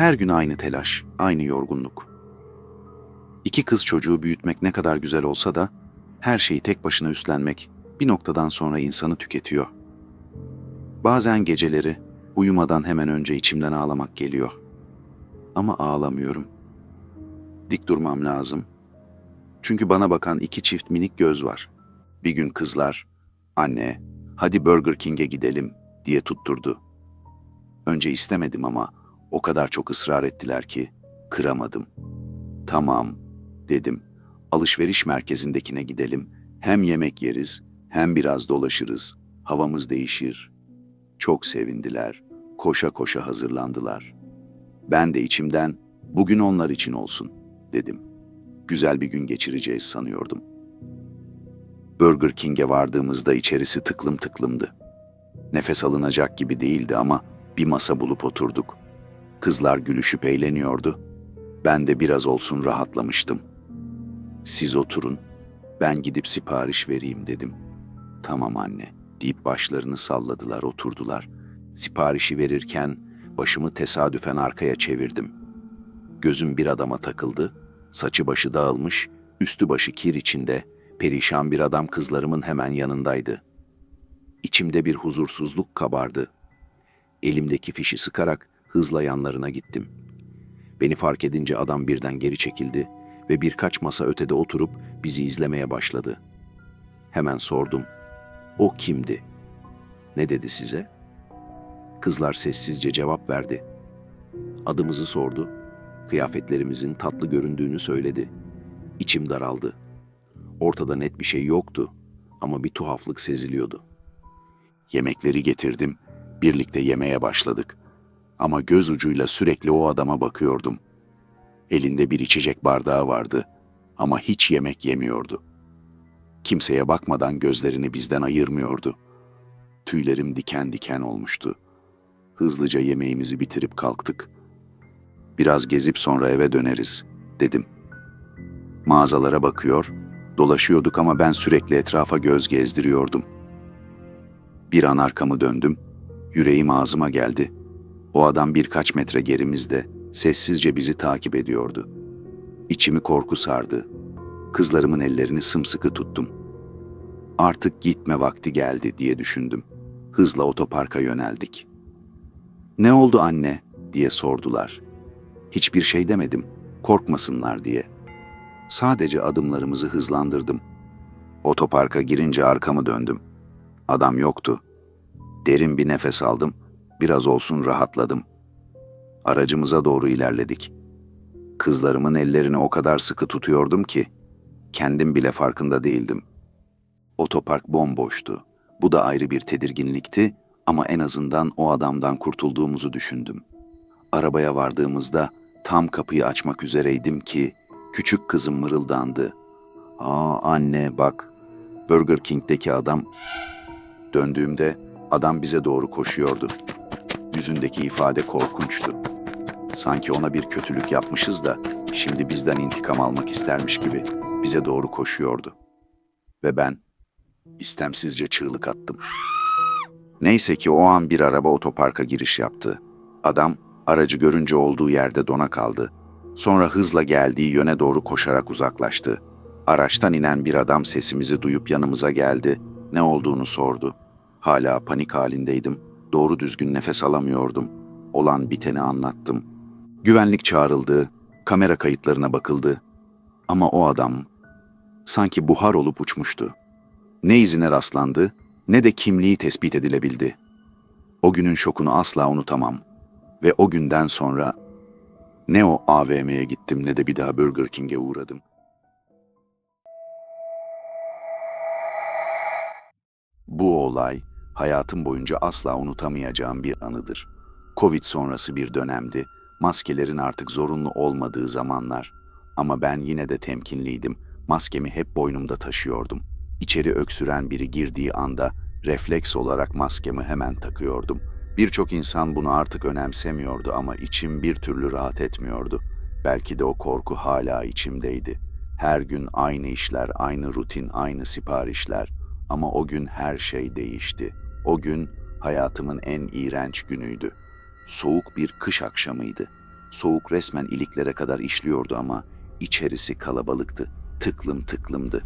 Her gün aynı telaş, aynı yorgunluk. İki kız çocuğu büyütmek ne kadar güzel olsa da her şeyi tek başına üstlenmek bir noktadan sonra insanı tüketiyor. Bazen geceleri uyumadan hemen önce içimden ağlamak geliyor. Ama ağlamıyorum. Dik durmam lazım. Çünkü bana bakan iki çift minik göz var. Bir gün kızlar, anne, hadi Burger King'e gidelim diye tutturdu. Önce istemedim ama o kadar çok ısrar ettiler ki kıramadım. Tamam dedim. Alışveriş merkezindekine gidelim. Hem yemek yeriz, hem biraz dolaşırız. Havamız değişir. Çok sevindiler. Koşa koşa hazırlandılar. Ben de içimden bugün onlar için olsun dedim. Güzel bir gün geçireceğiz sanıyordum. Burger King'e vardığımızda içerisi tıklım tıklımdı. Nefes alınacak gibi değildi ama bir masa bulup oturduk. Kızlar gülüşüp eğleniyordu. Ben de biraz olsun rahatlamıştım. Siz oturun, ben gidip sipariş vereyim dedim. Tamam anne, deyip başlarını salladılar, oturdular. Siparişi verirken başımı tesadüfen arkaya çevirdim. Gözüm bir adama takıldı, saçı başı dağılmış, üstü başı kir içinde, perişan bir adam kızlarımın hemen yanındaydı. İçimde bir huzursuzluk kabardı. Elimdeki fişi sıkarak hızla yanlarına gittim. Beni fark edince adam birden geri çekildi ve birkaç masa ötede oturup bizi izlemeye başladı. Hemen sordum. O kimdi? Ne dedi size? Kızlar sessizce cevap verdi. Adımızı sordu. Kıyafetlerimizin tatlı göründüğünü söyledi. İçim daraldı. Ortada net bir şey yoktu ama bir tuhaflık seziliyordu. Yemekleri getirdim. Birlikte yemeye başladık. Ama göz ucuyla sürekli o adama bakıyordum. Elinde bir içecek bardağı vardı ama hiç yemek yemiyordu. Kimseye bakmadan gözlerini bizden ayırmıyordu. Tüylerim diken diken olmuştu. Hızlıca yemeğimizi bitirip kalktık. Biraz gezip sonra eve döneriz, dedim. Mağazalara bakıyor, dolaşıyorduk ama ben sürekli etrafa göz gezdiriyordum. Bir an arkamı döndüm, yüreğim ağzıma geldi. O adam birkaç metre gerimizde, sessizce bizi takip ediyordu. İçimi korku sardı. Kızlarımın ellerini sımsıkı tuttum. Artık gitme vakti geldi diye düşündüm. Hızla otoparka yöneldik. Ne oldu anne diye sordular. Hiçbir şey demedim, korkmasınlar diye. Sadece adımlarımızı hızlandırdım. Otoparka girince arkamı döndüm. Adam yoktu. Derin bir nefes aldım, biraz olsun rahatladım. Aracımıza doğru ilerledik. Kızlarımın ellerini o kadar sıkı tutuyordum ki kendim bile farkında değildim. Otopark bomboştu. Bu da ayrı bir tedirginlikti ama en azından o adamdan kurtulduğumuzu düşündüm. Arabaya vardığımızda tam kapıyı açmak üzereydim ki küçük kızım mırıldandı. "Aa anne bak, Burger King'deki adam." Döndüğümde adam bize doğru koşuyordu. Yüzündeki ifade korkunçtu. Sanki ona bir kötülük yapmışız da şimdi bizden intikam almak istermiş gibi bize doğru koşuyordu. Ve ben istemsizce çığlık attım. Neyse ki o an bir araba otoparka giriş yaptı. Adam aracı görünce olduğu yerde dona kaldı. Sonra hızla geldiği yöne doğru koşarak uzaklaştı. Araçtan inen bir adam sesimizi duyup yanımıza geldi. Ne olduğunu sordu. Hala panik halindeydim. Doğru düzgün nefes alamıyordum. Olan biteni anlattım. Güvenlik çağrıldı, kamera kayıtlarına bakıldı. Ama o adam sanki buhar olup uçmuştu. Ne izine rastlandı ne de kimliği tespit edilebildi. O günün şokunu asla unutamam. Ve o günden sonra ne o AVM'ye gittim ne de bir daha Burger King'e uğradım. Bu olay hayatım boyunca asla unutamayacağım bir anıdır. Covid sonrası bir dönemdi. Maskelerin artık zorunlu olmadığı zamanlar. Ama ben yine de temkinliydim. Maskemi hep boynumda taşıyordum. İçeri öksüren biri girdiği anda refleks olarak maskemi hemen takıyordum. Birçok insan bunu artık önemsemiyordu ama içim bir türlü rahat etmiyordu. Belki de o korku hala içimdeydi. Her gün aynı işler, aynı rutin, aynı siparişler. Ama o gün her şey değişti. O gün hayatımın en iğrenç günüydü. Soğuk bir kış akşamıydı. Soğuk resmen iliklere kadar işliyordu ama içerisi kalabalıktı. Tıklım tıklımdı.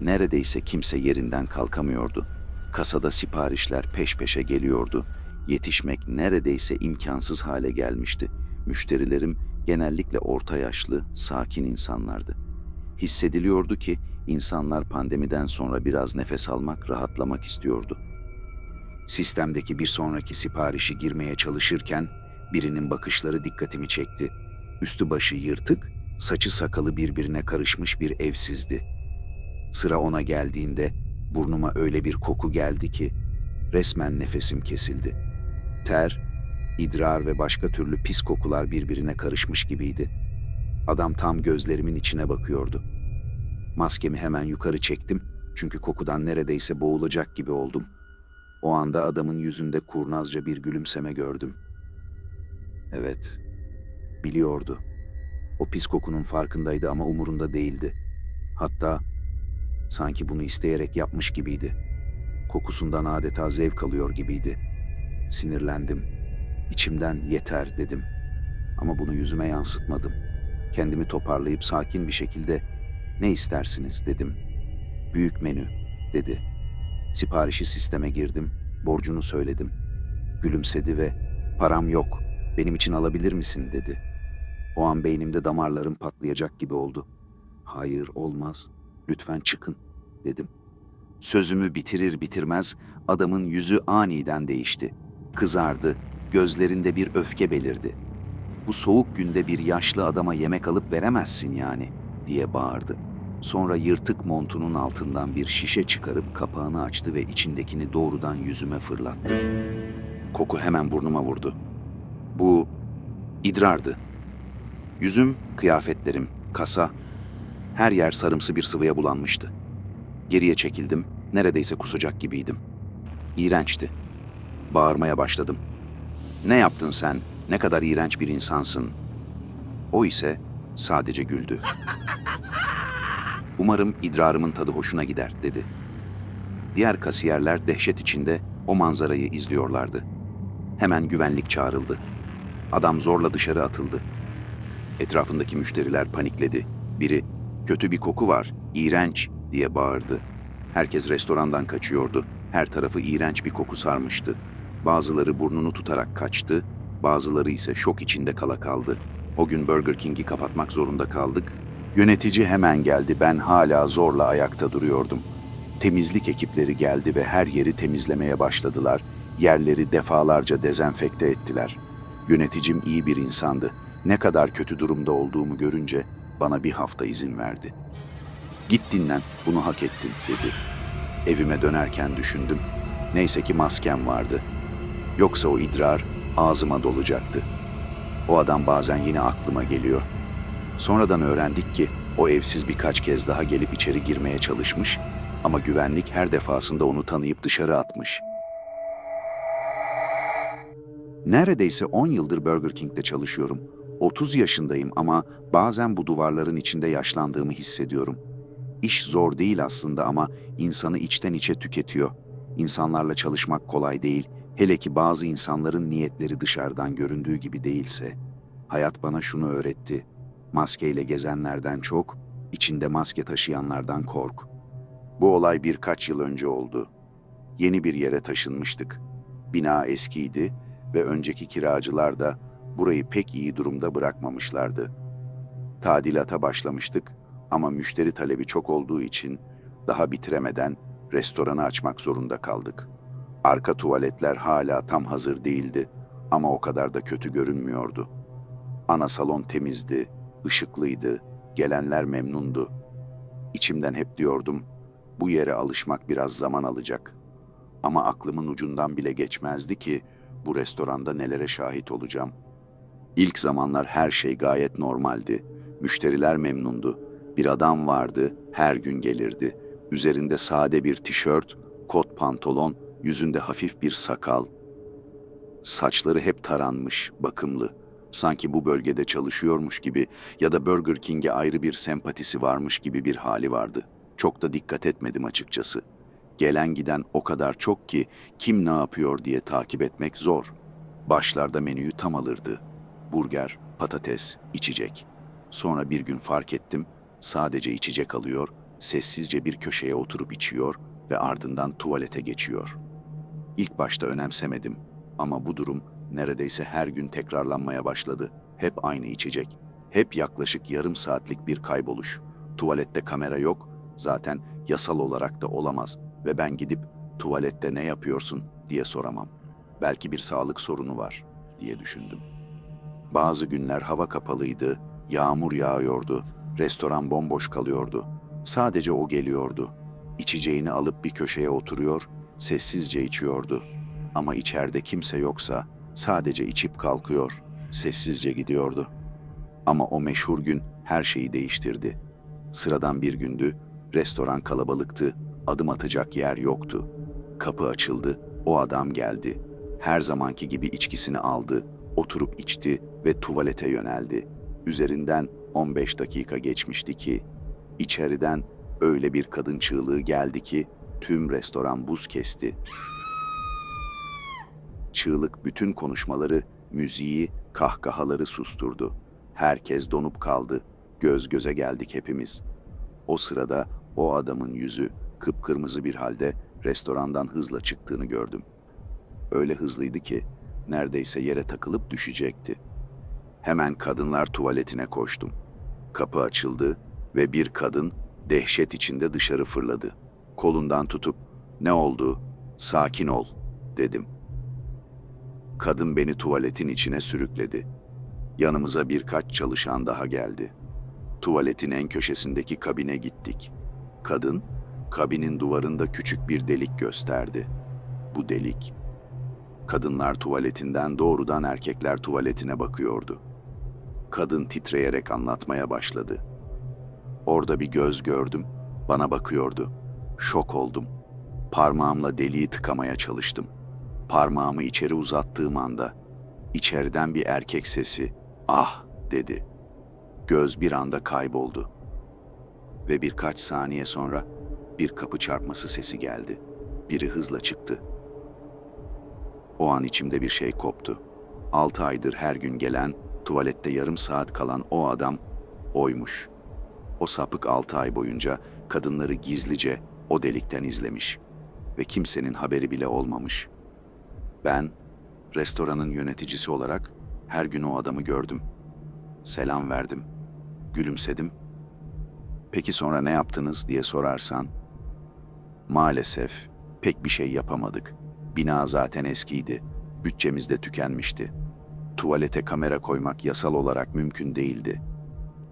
Neredeyse kimse yerinden kalkamıyordu. Kasada siparişler peş peşe geliyordu. Yetişmek neredeyse imkansız hale gelmişti. Müşterilerim genellikle orta yaşlı, sakin insanlardı. Hissediliyordu ki insanlar pandemiden sonra biraz nefes almak, rahatlamak istiyordu. Sistemdeki bir sonraki siparişi girmeye çalışırken birinin bakışları dikkatimi çekti. Üstü başı yırtık, saçı sakalı birbirine karışmış bir evsizdi. Sıra ona geldiğinde burnuma öyle bir koku geldi ki resmen nefesim kesildi. Ter, idrar ve başka türlü pis kokular birbirine karışmış gibiydi. Adam tam gözlerimin içine bakıyordu. Maskemi hemen yukarı çektim çünkü kokudan neredeyse boğulacak gibi oldum. O anda adamın yüzünde kurnazca bir gülümseme gördüm. Evet, biliyordu. O pis kokunun farkındaydı ama umurunda değildi. Hatta sanki bunu isteyerek yapmış gibiydi. Kokusundan adeta zevk alıyor gibiydi. Sinirlendim. İçimden yeter dedim. Ama bunu yüzüme yansıtmadım. Kendimi toparlayıp sakin bir şekilde ne istersiniz dedim. Büyük menü dedi. Siparişi sisteme girdim, borcunu söyledim. Gülümsedi ve param yok, benim için alabilir misin dedi. O an beynimde damarlarım patlayacak gibi oldu. Hayır olmaz, lütfen çıkın dedim. Sözümü bitirir bitirmez adamın yüzü aniden değişti. Kızardı, gözlerinde bir öfke belirdi. Bu soğuk günde bir yaşlı adama yemek alıp veremezsin yani diye bağırdı. Sonra yırtık montunun altından bir şişe çıkarıp kapağını açtı ve içindekini doğrudan yüzüme fırlattı. Koku hemen burnuma vurdu. Bu idrardı. Yüzüm, kıyafetlerim, kasa, her yer sarımsı bir sıvıya bulanmıştı. Geriye çekildim, neredeyse kusacak gibiydim. İğrençti. Bağırmaya başladım. Ne yaptın sen? Ne kadar iğrenç bir insansın. O ise sadece güldü. Umarım idrarımın tadı hoşuna gider dedi. Diğer kasiyerler dehşet içinde o manzarayı izliyorlardı. Hemen güvenlik çağrıldı. Adam zorla dışarı atıldı. Etrafındaki müşteriler panikledi. Biri kötü bir koku var, iğrenç diye bağırdı. Herkes restorandan kaçıyordu. Her tarafı iğrenç bir koku sarmıştı. Bazıları burnunu tutarak kaçtı, bazıları ise şok içinde kala kaldı. O gün Burger King'i kapatmak zorunda kaldık. Yönetici hemen geldi, ben hala zorla ayakta duruyordum. Temizlik ekipleri geldi ve her yeri temizlemeye başladılar. Yerleri defalarca dezenfekte ettiler. Yöneticim iyi bir insandı. Ne kadar kötü durumda olduğumu görünce bana bir hafta izin verdi. Git dinlen, bunu hak ettin dedi. Evime dönerken düşündüm. Neyse ki maskem vardı. Yoksa o idrar ağzıma dolacaktı. O adam bazen yine aklıma geliyor. Sonradan öğrendik ki o evsiz birkaç kez daha gelip içeri girmeye çalışmış ama güvenlik her defasında onu tanıyıp dışarı atmış. Neredeyse 10 yıldır Burger King'de çalışıyorum. 30 yaşındayım ama bazen bu duvarların içinde yaşlandığımı hissediyorum. İş zor değil aslında ama insanı içten içe tüketiyor. İnsanlarla çalışmak kolay değil. Hele ki bazı insanların niyetleri dışarıdan göründüğü gibi değilse. Hayat bana şunu öğretti. Maskeyle gezenlerden çok, içinde maske taşıyanlardan kork. Bu olay birkaç yıl önce oldu. Yeni bir yere taşınmıştık. Bina eskiydi ve önceki kiracılar da burayı pek iyi durumda bırakmamışlardı. Tadilata başlamıştık ama müşteri talebi çok olduğu için daha bitiremeden restoranı açmak zorunda kaldık. Arka tuvaletler hala tam hazır değildi ama o kadar da kötü görünmüyordu. Ana salon temizdi, ışıklıydı, gelenler memnundu. İçimden hep diyordum, bu yere alışmak biraz zaman alacak. Ama aklımın ucundan bile geçmezdi ki bu restoranda nelere şahit olacağım. İlk zamanlar her şey gayet normaldi. Müşteriler memnundu. Bir adam vardı, her gün gelirdi. Üzerinde sade bir tişört, kot pantolon, yüzünde hafif bir sakal. Saçları hep taranmış, bakımlı. Sanki bu bölgede çalışıyormuş gibi ya da Burger King'e ayrı bir sempatisi varmış gibi bir hali vardı. Çok da dikkat etmedim açıkçası. Gelen giden o kadar çok ki kim ne yapıyor diye takip etmek zor. Başlarda menüyü tam alırdı. Burger, patates, içecek. Sonra bir gün fark ettim, sadece içecek alıyor, sessizce bir köşeye oturup içiyor ve ardından tuvalete geçiyor. İlk başta önemsemedim ama bu durum neredeyse her gün tekrarlanmaya başladı. Hep aynı içecek, hep yaklaşık yarım saatlik bir kayboluş. Tuvalette kamera yok, zaten yasal olarak da olamaz ve ben gidip tuvalette ne yapıyorsun diye soramam. Belki bir sağlık sorunu var diye düşündüm. Bazı günler hava kapalıydı, yağmur yağıyordu, restoran bomboş kalıyordu. Sadece o geliyordu. İçeceğini alıp bir köşeye oturuyor, sessizce içiyordu. Ama içeride kimse yoksa sadece içip kalkıyor, sessizce gidiyordu. Ama o meşhur gün her şeyi değiştirdi. Sıradan bir gündü, restoran kalabalıktı, adım atacak yer yoktu. Kapı açıldı, o adam geldi. Her zamanki gibi içkisini aldı, oturup içti ve tuvalete yöneldi. Üzerinden 15 dakika geçmişti ki içeriden öyle bir kadın çığlığı geldi ki tüm restoran buz kesti. Çığlık bütün konuşmaları, müziği, kahkahaları susturdu. Herkes donup kaldı. Göz göze geldik hepimiz. O sırada o adamın yüzü kıpkırmızı bir halde restorandan hızla çıktığını gördüm. Öyle hızlıydı ki neredeyse yere takılıp düşecekti. Hemen kadınlar tuvaletine koştum. Kapı açıldı ve bir kadın dehşet içinde dışarı fırladı. Kolundan tutup "Ne oldu? Sakin ol." dedim. Kadın beni tuvaletin içine sürükledi. Yanımıza birkaç çalışan daha geldi. Tuvaletin en köşesindeki kabine gittik. Kadın, kabinin duvarında küçük bir delik gösterdi. Bu delik, kadınlar tuvaletinden doğrudan erkekler tuvaletine bakıyordu. Kadın titreyerek anlatmaya başladı. Orada bir göz gördüm, bana bakıyordu. Şok oldum. Parmağımla deliği tıkamaya çalıştım. Parmağımı içeri uzattığım anda içeriden bir erkek sesi "Ah!" dedi. Göz bir anda kayboldu. Ve birkaç saniye sonra bir kapı çarpması sesi geldi. Biri hızla çıktı. O an içimde bir şey koptu. Altı aydır her gün gelen, tuvalette yarım saat kalan o adam oymuş. O sapık altı ay boyunca kadınları gizlice o delikten izlemiş ve kimsenin haberi bile olmamış. Ben, restoranın yöneticisi olarak her gün o adamı gördüm. Selam verdim, gülümsedim. Peki sonra ne yaptınız diye sorarsan, maalesef pek bir şey yapamadık. Bina zaten eskiydi, bütçemiz de tükenmişti. Tuvalete kamera koymak yasal olarak mümkün değildi.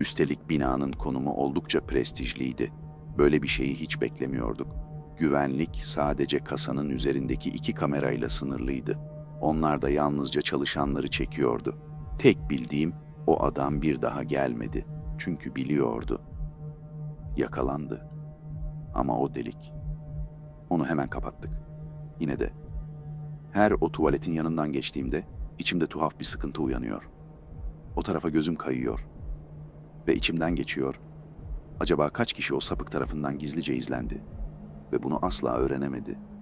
Üstelik binanın konumu oldukça prestijliydi. Böyle bir şeyi hiç beklemiyorduk. Güvenlik sadece kasanın üzerindeki iki kamerayla sınırlıydı. Onlar da yalnızca çalışanları çekiyordu. Tek bildiğim o adam bir daha gelmedi. Çünkü biliyordu. Yakalandı. Ama o delik. Onu hemen kapattık. Yine de her o tuvaletin yanından geçtiğimde içimde tuhaf bir sıkıntı uyanıyor. O tarafa gözüm kayıyor ve içimden geçiyor. Acaba kaç kişi o sapık tarafından gizlice izlendi ve bunu asla öğrenemedi.''